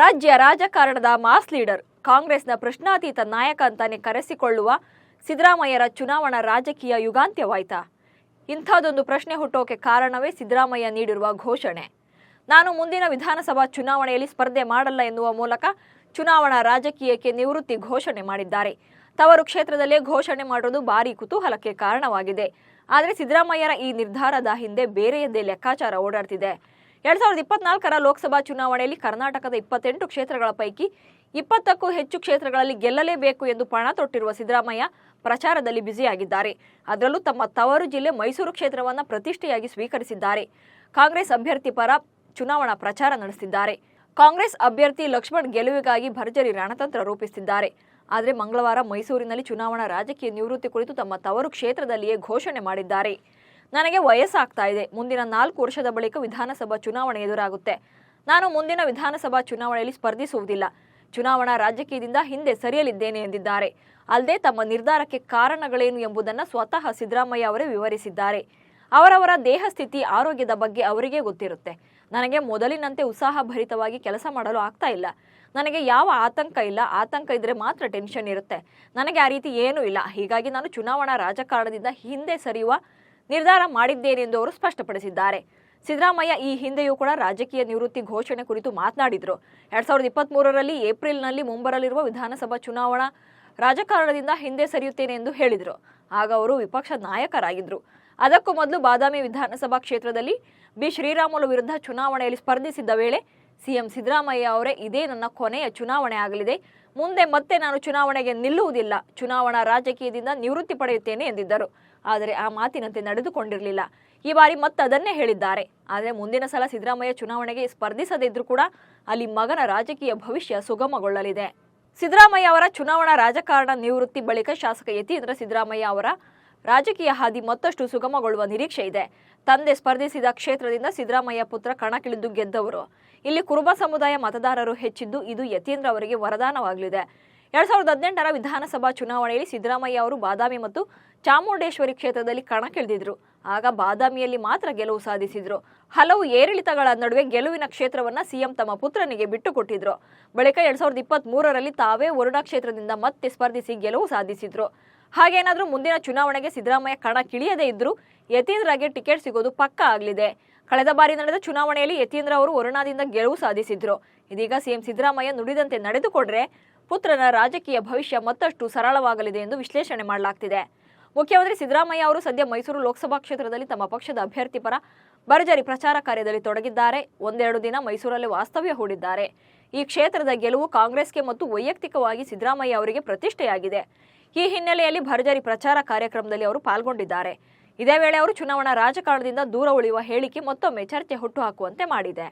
ರಾಜ್ಯ ರಾಜಕಾರಣದ mass leader. ಕಾಂಗ್ರೆಸ್ನ ಪ್ರಶ್ನಾತೀತ ನಾಯಕ ಅಂತಾನೆ ಕರೆಸಿಕೊಳ್ಳುವ ಸಿದ್ದರಾಮಯ್ಯರ ಚುನಾವಣಾ ರಾಜಕೀಯ ಯುಗಾಂತ್ಯವಾಯ್ತಾ. ಇಂಥದ್ದೊಂದು ಪ್ರಶ್ನೆ ಹುಟ್ಟೋಕೆ ಕಾರಣವೇ ಸಿದ್ದರಾಮಯ್ಯ ನೀಡಿರುವ ಘೋಷಣೆ. ನಾನು ಮುಂದಿನ ವಿಧಾನಸಭಾ ಚುನಾವಣೆಯಲ್ಲಿ ಸ್ಪರ್ಧೆ ಮಾಡಲ್ಲ ಎನ್ನುವ ಮೂಲಕ ಚುನಾವಣಾ ರಾಜಕೀಯಕ್ಕೆ ನಿವೃತ್ತಿ ಘೋಷಣೆ ಮಾಡಿದ್ದಾರೆ. ತವರು ಕ್ಷೇತ್ರದಲ್ಲೇ ಘೋಷಣೆ ಮಾಡೋದು ಭಾರೀ ಕುತೂಹಲಕ್ಕೆ ಕಾರಣವಾಗಿದೆ. ಆದರೆ ಸಿದ್ದರಾಮಯ್ಯರ ಈ ನಿರ್ಧಾರದ ಹಿಂದೆ ಬೇರೆಯದ್ದೇ ಲೆಕ್ಕಾಚಾರ ಓಡಾಡ್ತಿದೆ. ಎರಡ್ ಸಾವಿರದ ಇಪ್ಪತ್ನಾಲ್ಕರ ಲೋಕಸಭಾ ಚುನಾವಣೆಯಲ್ಲಿ ಕರ್ನಾಟಕದ ಇಪ್ಪತ್ತೆಂಟು ಕ್ಷೇತ್ರಗಳ ಪೈಕಿ ಇಪ್ಪತ್ತಕ್ಕೂ ಹೆಚ್ಚು ಕ್ಷೇತ್ರಗಳಲ್ಲಿ ಗೆಲ್ಲಲೇಬೇಕು ಎಂದು ಪಣ ತೊಟ್ಟಿರುವ ಸಿದ್ದರಾಮಯ್ಯ ಪ್ರಚಾರದಲ್ಲಿ ಬ್ಯುಸಿಯಾಗಿದ್ದಾರೆ. ಅದರಲ್ಲೂ ತಮ್ಮ ತವರು ಜಿಲ್ಲೆ ಮೈಸೂರು ಕ್ಷೇತ್ರವನ್ನು ಪ್ರತಿಷ್ಠೆಯಾಗಿ ಸ್ವೀಕರಿಸಿದ್ದಾರೆ. ಕಾಂಗ್ರೆಸ್ ಅಭ್ಯರ್ಥಿ ಪರ ಚುನಾವಣಾ ಪ್ರಚಾರ ನಡೆಸಿದ್ದಾರೆ ಕಾಂಗ್ರೆಸ್ ಅಭ್ಯರ್ಥಿ ಲಕ್ಷ್ಮಣ್ ಗೆಲುವಿಗಾಗಿ ಭರ್ಜರಿ ರಣತಂತ್ರ ರೂಪಿಸುತ್ತಿದ್ದಾರೆ. ಆದರೆ ಮಂಗಳವಾರ ಮೈಸೂರಿನಲ್ಲಿ ಚುನಾವಣಾ ರಾಜಕೀಯ ನಿವೃತ್ತಿ ಕುರಿತು ತಮ್ಮ ತವರು ಕ್ಷೇತ್ರದಲ್ಲಿಯೇ ಘೋಷಣೆ ಮಾಡಿದ್ದಾರೆ. ನನಗೆ ವಯಸ್ಸಾಗ್ತಾ ಇದೆ. ಮುಂದಿನ ನಾಲ್ಕು ವರ್ಷದ ಬಳಿಕ ವಿಧಾನಸಭಾ ಚುನಾವಣೆ ಎದುರಾಗುತ್ತೆ. ನಾನು ಮುಂದಿನ ವಿಧಾನಸಭಾ ಚುನಾವಣೆಯಲ್ಲಿ ಸ್ಪರ್ಧಿಸುವುದಿಲ್ಲ. ಚುನಾವಣಾ ರಾಜಕೀಯದಿಂದ ಹಿಂದೆ ಸರಿಯಲಿದ್ದೇನೆ ಎಂದಿದ್ದಾರೆ. ಅಲ್ಲದೆ ತಮ್ಮ ನಿರ್ಧಾರಕ್ಕೆ ಕಾರಣಗಳೇನು ಎಂಬುದನ್ನು ಸ್ವತಃ ಸಿದ್ದರಾಮಯ್ಯ ಅವರೇ ವಿವರಿಸಿದ್ದಾರೆ. ಅವರವರ ದೇಹ ಸ್ಥಿತಿ, ಆರೋಗ್ಯದ ಬಗ್ಗೆ ಅವರಿಗೇ ಗೊತ್ತಿರುತ್ತೆ. ನನಗೆ ಮೊದಲಿನಂತೆ ಉತ್ಸಾಹಭರಿತವಾಗಿ ಕೆಲಸ ಮಾಡಲು ಆಗ್ತಾ ಇಲ್ಲ. ನನಗೆ ಯಾವ ಆತಂಕ ಇಲ್ಲ. ಆತಂಕ ಇದ್ರೆ ಮಾತ್ರ ಟೆನ್ಷನ್ ಇರುತ್ತೆ. ನನಗೆ ಆ ರೀತಿ ಏನೂ ಇಲ್ಲ. ಹೀಗಾಗಿ ನಾನು ಚುನಾವಣಾ ರಾಜಕಾರಣದಿಂದ ಹಿಂದೆ ಸರಿಯುವ ನಿರ್ಧಾರ ಮಾಡಿದ್ದೇನೆ ಎಂದು ಅವರು ಸ್ಪಷ್ಟಪಡಿಸಿದ್ದಾರೆ. ಸಿದ್ದರಾಮಯ್ಯ ಈ ಹಿಂದೆಯೂ ಕೂಡ ರಾಜಕೀಯ ನಿವೃತ್ತಿ ಘೋಷಣೆ ಕುರಿತು ಮಾತನಾಡಿದ್ರು. ಎರಡ್ ಸಾವಿರದ ಇಪ್ಪತ್ತ್ ಮೂರರಲ್ಲಿ ಏಪ್ರಿಲ್ನಲ್ಲಿ ಮುಂಬರಲಿರುವ ವಿಧಾನಸಭಾ ಚುನಾವಣಾ ರಾಜಕಾರಣದಿಂದ ಹಿಂದೆ ಸರಿಯುತ್ತೇನೆ ಎಂದು ಹೇಳಿದರು. ಆಗ ಅವರು ವಿಪಕ್ಷ ನಾಯಕರಾಗಿದ್ದರು ಅದಕ್ಕೂ ಮೊದಲು ಬಾದಾಮಿ ವಿಧಾನಸಭಾ ಕ್ಷೇತ್ರದಲ್ಲಿ ಬಿ ಶ್ರೀರಾಮುಲು ವಿರುದ್ಧ ಚುನಾವಣೆಯಲ್ಲಿ ಸ್ಪರ್ಧಿಸಿದ್ದ ವೇಳೆ ಸಿಎಂ ಸಿದ್ದರಾಮಯ್ಯ ಅವರೇ ಇದೇ ನನ್ನ ಕೊನೆಯ ಚುನಾವಣೆ ಆಗಲಿದೆ. ಮುಂದೆ ಮತ್ತೆ ನಾನು ಚುನಾವಣೆಗೆ ನಿಲ್ಲುವುದಿಲ್ಲ. ಚುನಾವಣಾ ರಾಜಕೀಯದಿಂದ ನಿವೃತ್ತಿ ಪಡೆಯುತ್ತೇನೆ ಎಂದಿದ್ದರು. ಆದರೆ ಆ ಮಾತಿನಂತೆ ನಡೆದುಕೊಂಡಿರಲಿಲ್ಲ. ಈ ಬಾರಿ ಮತ್ತೆ ಅದನ್ನೇ ಹೇಳಿದ್ದಾರೆ. ಆದರೆ ಮುಂದಿನ ಸಲ ಸಿದ್ದರಾಮಯ್ಯ ಚುನಾವಣೆಗೆ ಸ್ಪರ್ಧಿಸದಿದ್ರೂ ಕೂಡ ಅಲ್ಲಿ ಮಗನ ರಾಜಕೀಯ ಭವಿಷ್ಯ ಸುಗಮಗೊಳ್ಳಲಿದೆ. ಸಿದ್ದರಾಮಯ್ಯ ಅವರ ಚುನಾವಣಾ ರಾಜಕಾರಣ ನಿವೃತ್ತಿ ಬಳಿಕ ಶಾಸಕ ಯತೀಂದ್ರ ಸಿದ್ದರಾಮಯ್ಯ ಅವರ ರಾಜಕೀಯ ಹಾದಿ ಮತ್ತಷ್ಟು ಸುಗಮಗೊಳ್ಳುವ ನಿರೀಕ್ಷೆ ಇದೆ. ತಂದೆ ಸ್ಪರ್ಧಿಸಿದ ಕ್ಷೇತ್ರದಿಂದ ಸಿದ್ದರಾಮಯ್ಯ ಪುತ್ರ ಕಣಕ್ಕಿಳಿದು ಗೆದ್ದವರು. ಇಲ್ಲಿ ಕುರುಬ ಸಮುದಾಯ ಮತದಾರರು ಹೆಚ್ಚಿದ್ದು ಇದು ಯತೀಂದ್ರ ಅವರಿಗೆ ವರದಾನವಾಗಲಿದೆ. ಎರಡ್ ಸಾವಿರದ ಹದಿನೆಂಟರ ವಿಧಾನಸಭಾ ಚುನಾವಣೆಯಲ್ಲಿ ಸಿದ್ದರಾಮಯ್ಯ ಅವರು ಬಾದಾಮಿ ಮತ್ತು ಚಾಮುಂಡೇಶ್ವರಿ ಕ್ಷೇತ್ರದಲ್ಲಿ ಕಣಕ್ಕಿಳಿದಿದ್ರು. ಆಗ ಬಾದಾಮಿಯಲ್ಲಿ ಮಾತ್ರ ಗೆಲುವು ಸಾಧಿಸಿದ್ರು. ಹಲವು ಏರಿಳಿತಗಳ ನಡುವೆ ಗೆಲುವಿನ ಕ್ಷೇತ್ರವನ್ನ ಸಿಎಂ ತಮ್ಮ ಪುತ್ರನಿಗೆ ಬಿಟ್ಟುಕೊಟ್ಟಿದ್ರು. ಬಳಿಕ ಎರಡ್ ಸಾವಿರದ ಇಪ್ಪತ್ತ್ ಮೂರರಲ್ಲಿ ತಾವೇ ವರುಣಾ ಕ್ಷೇತ್ರದಿಂದ ಮತ್ತೆ ಸ್ಪರ್ಧಿಸಿ ಗೆಲುವು ಸಾಧಿಸಿದ್ರು. ಹಾಗೇನಾದ್ರೂ ಮುಂದಿನ ಚುನಾವಣೆಗೆ ಸಿದ್ದರಾಮಯ್ಯ ಕಣಕ್ಕಿಳಿಯದೇ ಇದ್ದರೂ ಯತೀಂದ್ರಗೆ ಟಿಕೆಟ್ ಸಿಗೋದು ಪಕ್ಕ ಆಗಲಿದೆ. ಕಳೆದ ಬಾರಿ ನಡೆದ ಚುನಾವಣೆಯಲ್ಲಿ ಯತೀಂದ್ರ ಅವರು ವರುಣಾದಿಂದ ಗೆಲುವು ಸಾಧಿಸಿದ್ರು. ಇದೀಗ ಸಿಎಂ ಸಿದ್ದರಾಮಯ್ಯ ನುಡಿದಂತೆ ನಡೆದುಕೊಂಡ್ರೆ ಪುತ್ರನ ರಾಜಕೀಯ ಭವಿಷ್ಯ ಮತ್ತಷ್ಟು ಸರಳವಾಗಲಿದೆ ಎಂದು ವಿಶ್ಲೇಷಣೆ ಮಾಡಲಾಗ್ತಿದೆ. ಮುಖ್ಯಮಂತ್ರಿ ಸಿದ್ದರಾಮಯ್ಯ ಅವರು ಸದ್ಯ ಮೈಸೂರು ಲೋಕಸಭಾ ಕ್ಷೇತ್ರದಲ್ಲಿ ತಮ್ಮ ಪಕ್ಷದ ಅಭ್ಯರ್ಥಿ ಪರ ಭರ್ಜರಿ ಪ್ರಚಾರ ಕಾರ್ಯದಲ್ಲಿ ತೊಡಗಿದ್ದಾರೆ. ಒಂದೆರಡು ದಿನ ಮೈಸೂರಲ್ಲಿ ವಾಸ್ತವ್ಯ ಹೂಡಿದ್ದಾರೆ. ಈ ಕ್ಷೇತ್ರದ ಗೆಲುವು ಕಾಂಗ್ರೆಸ್ಗೆ ಮತ್ತು ವೈಯಕ್ತಿಕವಾಗಿ ಸಿದ್ದರಾಮಯ್ಯ ಅವರಿಗೆ ಪ್ರತಿಷ್ಠೆಯಾಗಿದೆ. ಈ ಹಿನ್ನೆಲೆಯಲ್ಲಿ ಭರ್ಜರಿ ಪ್ರಚಾರ ಕಾರ್ಯಕ್ರಮದಲ್ಲಿ ಅವರು ಪಾಲ್ಗೊಂಡಿದ್ದಾರೆ. ಇದೇ ವೇಳೆ ಅವರು ಚುನಾವಣಾ ರಾಜಕಾರಣದಿಂದ ದೂರ ಉಳಿಯುವ ಹೇಳಿಕೆ ಮತ್ತೊಮ್ಮೆ ಚರ್ಚೆ ಹುಟ್ಟುಹಾಕುವಂತೆ ಮಾಡಿದೆ.